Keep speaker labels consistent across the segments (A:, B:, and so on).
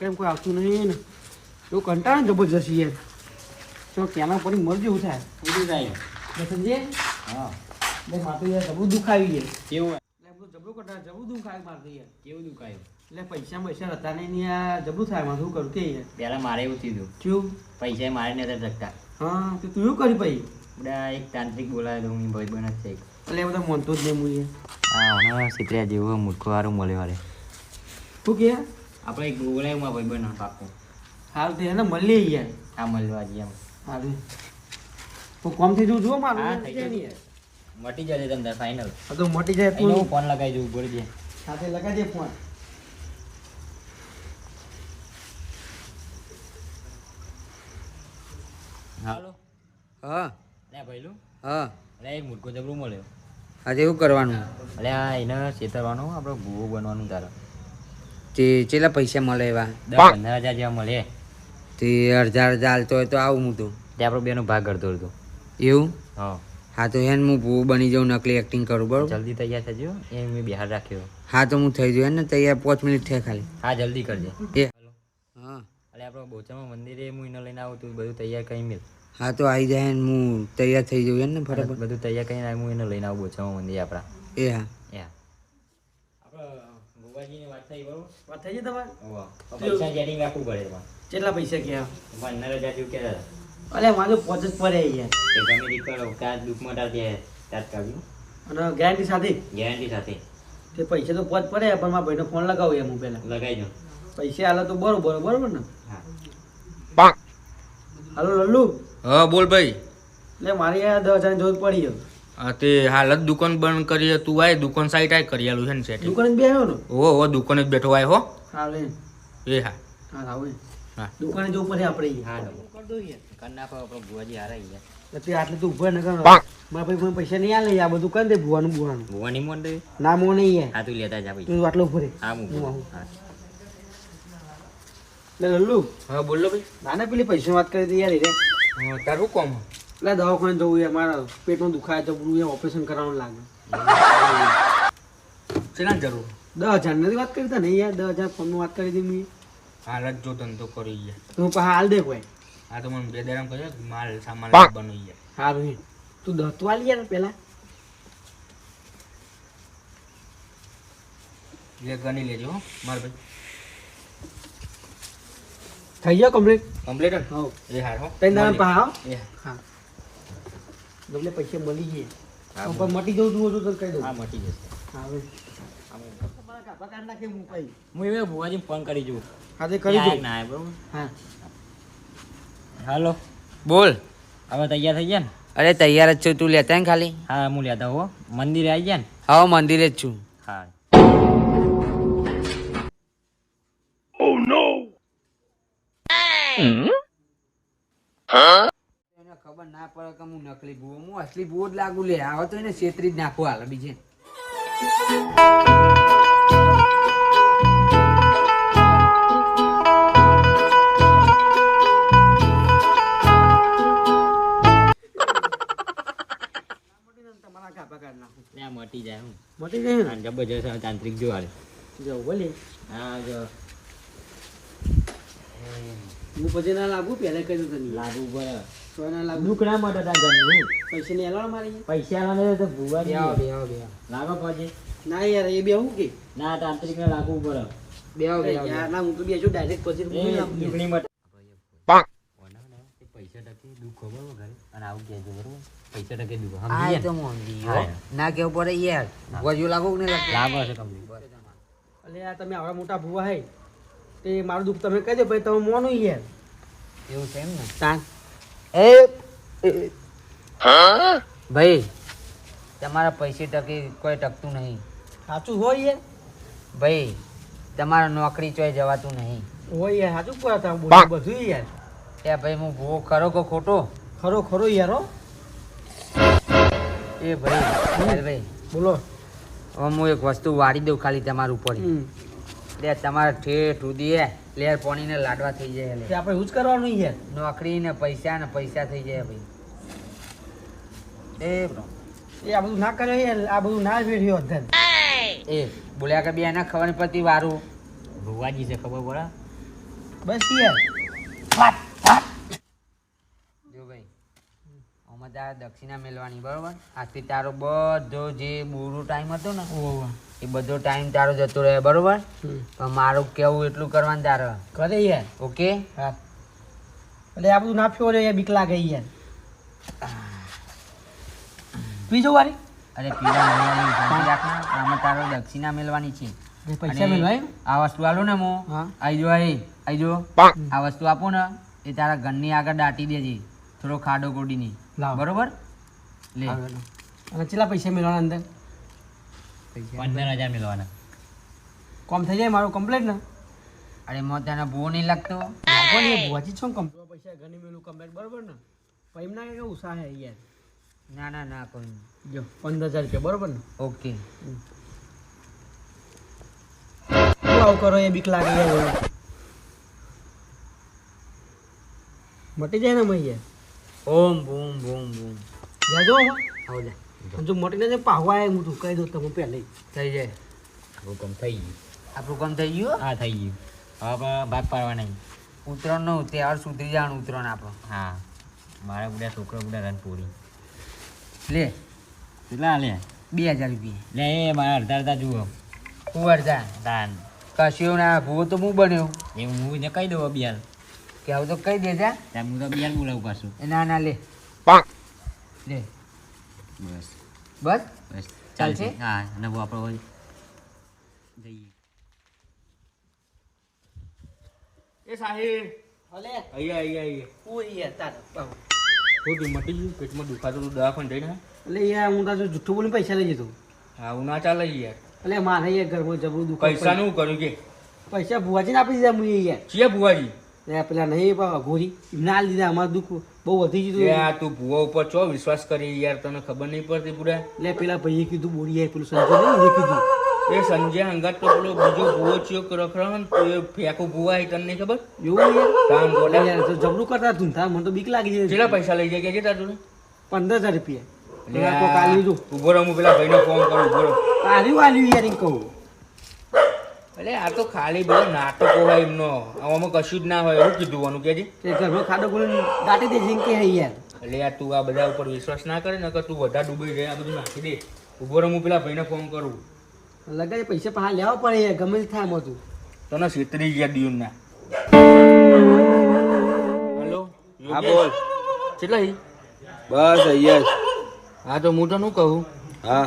A: નોકરી કોઈ આવતું નહીં ને. એવું કંટાળે જબરજસ્ત યાર. તો કેના પડી મરજી થાય.
B: બધું થાય.
A: ને સમજે?
B: હા.
A: એટલે માથું યાર જબરું દુખાવી યાર
B: કેવું?
A: એટલે જબરું કંટાળે જબરું માથું યાર.
B: કેવું દુખાયું
A: એટલે પૈસા પૈસા હતા નહીં આ જબરું થાય શું કરું કે યાર?
B: પહેલા મારે એવું થયું
A: ચૂપ
B: પૈસા મારે નતા શકતા
A: હા તો તું એવું કરી પછી?
B: બધા એક તાંત્રિક બોલાવે તો હું ભાઈ બન છે
A: એટલે બધા માનતો જ નહીં હું યાર
B: હા હમણાં જેવું મૂર્ખો વાળું મળે વાળે
A: શું કે?
B: આપણે એક બોલાયમાં ભાઈ બન પાકો
A: હાલ તો એને મળીએ યાર.
B: આ મળવા જઈએ એમ.
A: હાલ તો કોમથી જો જો મારું
B: હા, થઈ
A: યાર.
B: મટી જશે તમને ફાઇનલ
A: તો મટી જાય
B: હું ફોન. લગાવી દઉં બોલી દે.
A: સાથે લગાડજે ફોન.
B: હાલો.
C: હા.
B: લે ભાઈલું.
C: હા.
B: અલે એક મુટકો જબરું મળ્યો.
C: આજે એવું કરવાનું?
B: અરે આ એને છેતરવાનું આપણે ભૂવો બનવાનું તારે
C: તે ચેલા પૈસા મળે એવા?
B: દસ પંદર હજાર જેવા મળે.
C: તે અડધા અડધા હાલતો હોય તો આવું હું તો
B: તે આપણો બેનો ભાગ કરતો હતો
C: એવું?
B: હા.
C: હા તો હેન હું ભૂ બની જાઉં નકલી એક્ટિંગ કરું બરોબર?
B: જલ્દી તૈયાર થજો. એ મેં બિહાર રાખ્યો.
C: હા તો હું થઈ જઉં ને તૈયાર પાંચ મિનિટ થાય ખાલી.
B: હા જલ્દી કરજે.
C: એ. હા.
B: અલે આપણો બોચામાં મંદિરે હું એને લઈને આવું તું બધું તૈયાર કરી મિલ.
C: હા તો આવી જાય હું તૈયાર થઈ જઉં એને ને ફટાફટ.
B: બધું તૈયાર કરીને હું એને લઈને આવું બોચામાં મંદિર આપણા.
C: એ હા.
B: ગોવાજીની વાત થઈ બરોબર?
A: વાત થઈ જાય તમારે?
B: પૈસા જેટિંગ રાખવું પડે તમારે.
A: કેટલા પૈસા ગયા
B: પંદર હજાર જેવું કહેતા
A: અલે મારે પોચ જ પડે યાર
B: ગમે તે કરો દુઃખમાં કાઢ્યું
A: અને ગેરંટી સાથે?
B: ગેરંટી સાથે.
A: તે પૈસા તો પોચ પડે પણ મારા ભાઈનો ફોન લગાવું એમ હું પહેલા.
B: લગાવી દઉં
A: પૈસા હાલો તો બરોબર બરોબર ને?
B: હા.
A: હાલો લલ્લુ.
D: હા બોલ ભાઈ.
A: એટલે મારી દસ હજારની જરૂર પડી ગયો.
D: હા તે હાલ જ દુકાન બંધ કરી તું આય દુકાન સાઈડ આય કરી આલું છે ને સેટિંગ
A: દુકાન જ બેહ્યો ને?
D: ઓ હો દુકાન જ બેઠો આય હો.
A: હા લે
D: એ હા.
A: હા આવું
D: હા.
A: દુકાને જવું ઉપર આપણે
B: હા
A: યાર. કર દો યાર
B: કર નાખો આપણો ભુવાજી હારા ગયા
A: તે આટલે તું ઊભો ન કર મારા ભાઈ મને પૈસા નહીં આલે આ બધું કર દે ભુવાનું ભુવાનું.
B: ભુવાની મોન દે
A: ના મો નહીં યાર
B: હા તું લેતા જા ભાઈ.
A: તું આટલો ઊભો રે
B: હા હું
A: હું
B: હા.
A: લે લલ્લુ.
D: હા બોલો ભાઈ.
A: નાના પેલી પૈસા વાત કરી દે યાર રે.
D: હા, તારું કોમ?
A: એટલે દવાખાને જવું એ મારા પેટમાં દુખાય તો પૂરું ઓપરેશન કરાવવાનું લાગે.
D: શેના જરૂર?
A: દસ હજાર નથી વાત કરી તા નહીં યાર દસ હજાર ફોનમાં વાત કરી હતી મેં.
D: હાલ જ જો ધંધો કરી ગયા
A: તું પાછા હાલ દે કોઈ.
D: હા તો મને બે દરામ કહ્યો માલ સામાન ઈ ગયા.
A: સારું તું દસ તો ને પેલા.
D: લે ગણી લેજો માર ભાઈ.
A: થઈ ગયો કમ્પ્લીટ
D: કમ્પ્લીટ
A: હા
D: એ હા.
A: હો
D: મળી.
A: પાહા
D: હા.
A: એટલે પૈસા મળી
B: હા,
A: પણ મટી જવું હતું તો કહી દઉં.
B: હા મટી જશે.
A: હવે. તમારા કાપા કાઢ નાખે હું કઈ.
B: ભુવાજી ફોન કરી જોઉં.
A: હા તે કરી
B: ના ના બરોબર.
A: હા.
B: હાલો.
C: બોલ.
B: હવે તૈયાર થઈ ગયા ને?
C: અરે તૈયાર જ છું. તું લેતા ને ખાલી?
B: હા હું લેતા હો. મંદિરે આવી ગયા ને?
C: હા મંદિરે જ છું.
B: હા.
C: એને ખબર ના પડે કે હું નકલી ભૂવો હું અસલી ભૂવો જ લાગુ લે. આવો તો એને છેતરી જ નાખો હાલ બીજે.
A: તમારા કાપા કાઢ નાખું
B: ત્યાં મટી જાય હું.
A: મટી જાય
B: હા, જબરજસ્ત હવે તાંત્રિક જો હાલે
A: ને જવું બોલે.
B: હા જો.
A: હું પછી ના લાગુ પહેલા કહી દઉં તને
B: લાગુ પડે.
A: તો ના લાગુ.
B: ના ઘરનું
A: પૈસા ની મારી
B: પૈસા તો લાગો પછી
A: ના યાર એ બે હું કે?
B: ના તાંત્રિક ને પડે.
A: યાર ના હું તો ડાયરેક્ટ પછી.
B: પૈસા ટકે દુઃખ ખબર અને આવું કહેજો બરોબર? પૈસા ટકે દુઃખ.
C: આ તો
B: ગયા. ને?
C: ના કેવું પડે યાર. વજુ લાગો લાગતું?
B: લાગો છે
A: આ તમે આવડા મોટા ભૂવા હે. તે મારું દુઃખ તમે કહેજો ભાઈ તમે મોનો યાર
C: એવું છે એમ ને?
A: તાન.
C: એ ભાઈ તમારા પૈસે ટકી કોઈ ટકતું નહીં.
A: સાચું હોય યાર
C: ભાઈ તમારા નોકરી ચોય જવાતું નહીં.
A: હોય યાર સાચું કહો તમે બોલો બધું યાર
C: એ ભાઈ હું ભૂવો ખરો કે ખોટો?
A: ખરો ખરો યાર હો.
C: એ ભાઈ ભાઈ
A: બોલો.
C: હવે હું એક વસ્તુ વાળી દઉં ખાલી તમારું ઉપર. લે તમારા ઠેઠ સુધી લેર પાણીને લાડવા થઈ જાય એટલે
A: આપણે યુઝ કરવાનું છે
C: નોકરી ને પૈસા ને પૈસા થઈ જાય ભાઈ. એ બ્રો.
A: એ આ બધું ના કરે આ બધું ના વેઠ્યો અધર
C: એ બોલ્યા કે બે એના ખબર પડતી વારું.
B: ભુવાજી છે ખબર પડે?
A: બસ યાર
C: જો ભાઈ આમાં તારે દક્ષિણા મેળવાની બરોબર? આજથી તારો બધો જે બુરો ટાઈમ હતો ને એ બધો ટાઈમ તારો જતો રહે બરોબર? મારું કેવું એટલું કરવાનું તારે?
A: કરે યાર.
C: ઓકે?
A: હા. એટલે આ બધું ના ફેવો રે બીક લાગે યાર. બીજો વારી.
C: અરે પીડા મેળવાની રાખના આમાં તારો દક્ષિણા મેળવાની છે.
A: પૈસા મેળવાય
C: આ વસ્તુ આલો ને હું
A: હા.
C: આઈ જો આઈ આવી જો. આ વસ્તુ આપો ને એ તારા ઘરની આગળ દાટી દેજે. થોડો ખાડો કોડીની
A: લાવ.
C: બરોબર? લે.
A: અને કેટલા પૈસા મેળવાના અંદર?
B: પંદર હજાર મેળવાના.
A: કોમ થઈ જાય મારું કમ્પ્લેટ ને?
C: અરે મો તને ભૂવો નહીં લાગતો?
A: ભુવાજી છો કમ્પ્લેટ પૈસા ઘણી મેલું કમ્પ્લેટ બરોબર ને? પછી ના કે ઉષા હે યાર
C: ના ના ના કોઈ
A: જો પંદર હજાર રૂપિયા બરોબર ને?
C: ઓકે.
A: આવું કરો એ બીક લાગે મટી જાય ને મય યાર
C: ઓમ બૂમ બૂમ બૂમ.
A: જાજો
C: આવો જા.
A: જો મટીને પાહવા આવે હું તું કહી દઉં તમે પહેલે.
C: થઈ જાય.
B: હુકમ થઈ ગયું.
C: આપણું કામ થઈ ગયું?
B: હા થઈ ગયું. હવે ભાગ પાડવા નહીં.
C: ઉત્તરાયણ નો તહેવાર સુધરી જવાનું ઉત્તરાયણ આપણો.
B: હા. મારા બધા છોકરો બધા રન પૂરી.
C: લે.
B: કેટલા લે?
C: બે હજાર રૂપિયા.
B: લે એ મારા અડધા અડધા જુઓ.
C: કુંવર અડધા.
B: દાન
C: કશ્યો ના ભૂવો તો હું બન્યો.
B: એ હું ને કહી દઉં બિયાલ
C: કે આવું તો કહી દે
B: હું તો બિયાર બોલાવું પાછું.
C: ના ના લે. લે.
B: બસ.
C: બસ?
B: બસ.
C: ચાલશે?
B: હા હું આપણે જઈએ.
D: એ સાહેબ.
A: હલે.
D: અહીંયા અહીંયા અહીંયા
A: ઓય યાર તાર પાહુ.
D: મટી ગયું? પેટમાં દુખાતું હતું દવાખાને જઈને
A: એટલે યાર હું તાર જુઠ્ઠું બોલીને પૈસા લઈ જતો.
D: હા હું ના ચાલે યાર.
A: એટલે મારે યાર ઘરમાં જબરું દુઃખ
D: પૈસાનું કર્યું કે?
A: પૈસા ભુવાજીને આપી દીધા મુએ યાર.
D: ચિયા ભુવાજી?
A: એ પેલા નહીં ઘોરી ના આલી દીધા અમારું દુઃખ બહુ વધી ગયું
D: આ તું ભુવા ઉપર ચો વિશ્વાસ કરી યાર તને ખબર નહીં પડતી પૂરા?
A: એટલે પેલા ભાઈએ કીધું બોરી યાર પેલું સંજય નહીં કીધું.
D: એ સંજય હંગાત તો પેલો બીજો ભૂવો ચિયો રખડો ને તો એ ફેંકો ભુવા એ તને નહીં ખબર?
A: એવું યાર.
D: કામ બોલે
A: યાર તો જબરું કરતા ધૂંધા મને તો બીક લાગી જાય
D: કેટલા પૈસા લઈ જાય કે તાર જોડે?
A: પંદર હજાર રૂપિયા.
D: ઊભો રહું પેલા ભાઈને ફોન કરું ઊભો રહું.
A: આલ્યું આલ્યું યાર કહું.
D: એટલે આ તો ખાલી બધો નાટકો હોય એમનો. આમાં કશું જ ના હોય એવું કીધું આનું કે
A: તે ઘરમાં ખાડો બોલીને દાટી દેજે એમ કે હે યાર.
D: એટલે આ તું આ બધા ઉપર વિશ્વાસ ના કરે ને કે તું બધા ડૂબી જાય આ બધું નાખી દે. ઊભો રહું હું પેલા ભાઈને ફોન કરું.
A: લગાઈ પૈસા પાછા લેવા પડે યાર ગમે થાય તું.
D: તને છેતરી ગયા દિયોન ના હેલો
E: હા બોલ.
D: કેટલા
E: બસ અહીંયા
D: હા તો હું તો શું કહું?
E: હા.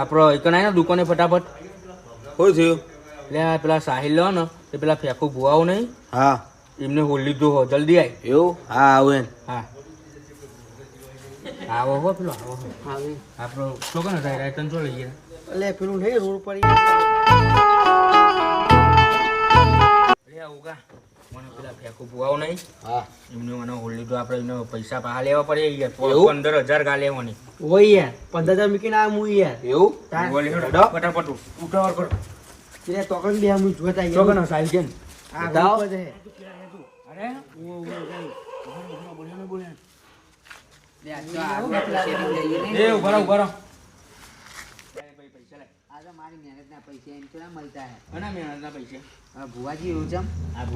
D: આપણો એક ના દુકાને ફટાફટ?
E: શું થયું
D: એટલે પેલા સાહિલ લો ને તે પેલા ફેંકું ભુવાઓ નહીં
E: હા.
D: એમને હોલ લીધો હો જલ્દી આવી
E: એવું? હા આવું એમ.
D: હા. આવો હો પેલો આવો હો.
A: હા
D: આપણો છોકરો થાય રાયતન ચો લઈએ ગયા.
A: એટલે પેલું નહીં રોડ પર
D: નહીં.
E: હા.
D: એમને મને હોલ્ડી તો આપણે એમને પૈસા પાહા લેવા પડે યાર? પંદર હજાર ગા લેવાની
A: ઓય યાર. પંદર હજાર મૂકીને આ હું યાર.
E: એવું?
A: બોલી
D: બોલે હેડો, ફટાફટ ઉઠાવર કરો.
A: એટલે તોકન બે હું જોતા.
D: છોકરો સાહિલ કેમ
A: આ
E: બતાવો.
A: ઓ પર છે.
D: અરે?
C: લે, આ તો
D: આ ઊભા રહો ઊભા રહો.
C: આ તો મારી મહેનતના પૈસા એમ થોડા મળતા હે?
D: અના મહેનતના પૈસા.
C: ભુવાજી એવું છે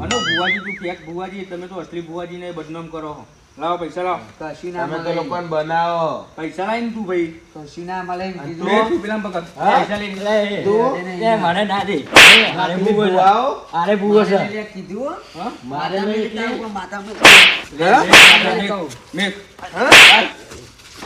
D: અનો ભુવાજી તું ફેક ભુવાજી તમે તો અસલી ભુવાજી બદનામ કરો છો. લાવો પૈસા લાવો.
C: કશું ના મળે.
E: લોકોને બનાવો.
D: પૈસા લાવીને તું ભાઈ.
C: કશું ના મળે
D: તું
C: કીધું.
D: એ તું પેલા પકડ. પૈસા લઈને.
C: એ
B: મને ના દે.
E: મારે આવો
B: અરે
C: મારે લે કીધું. હો. મેં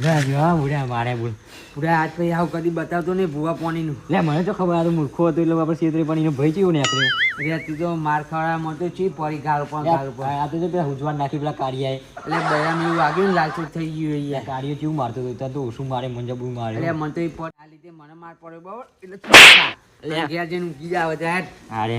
E: ને મારે
B: બોલ.
C: પૂરા હાથ પછી આવું કદી બતાવતો નહીં ભૂવા પોણીનું.
B: લે મને તો ખબર આ મૂર્ખો હતો એટલે આપણે છેતરી પણ એનો ભય ચેવું ને આપણે
C: તું તો માર ખવડાવવામાં તો ચી પડી ગાળ ઉપર ગાળ ઉપર.
B: આ તો પેલા હુજવાન નાખી પેલા
C: એટલે બયામ એવું વાગ્યું ને લાલચોટ થઈ ગયું યાર
B: કાળિયો કેવું મારતો હતો? ત્યાં તો ઓછું મારે મને મારે.
C: એટલે મને તો એ પડ આ લીધે મને માર પડ્યો બરાબર? એટલે તું ઘેર જઈને ઊંઘી જાવ ત્યાં
B: અરે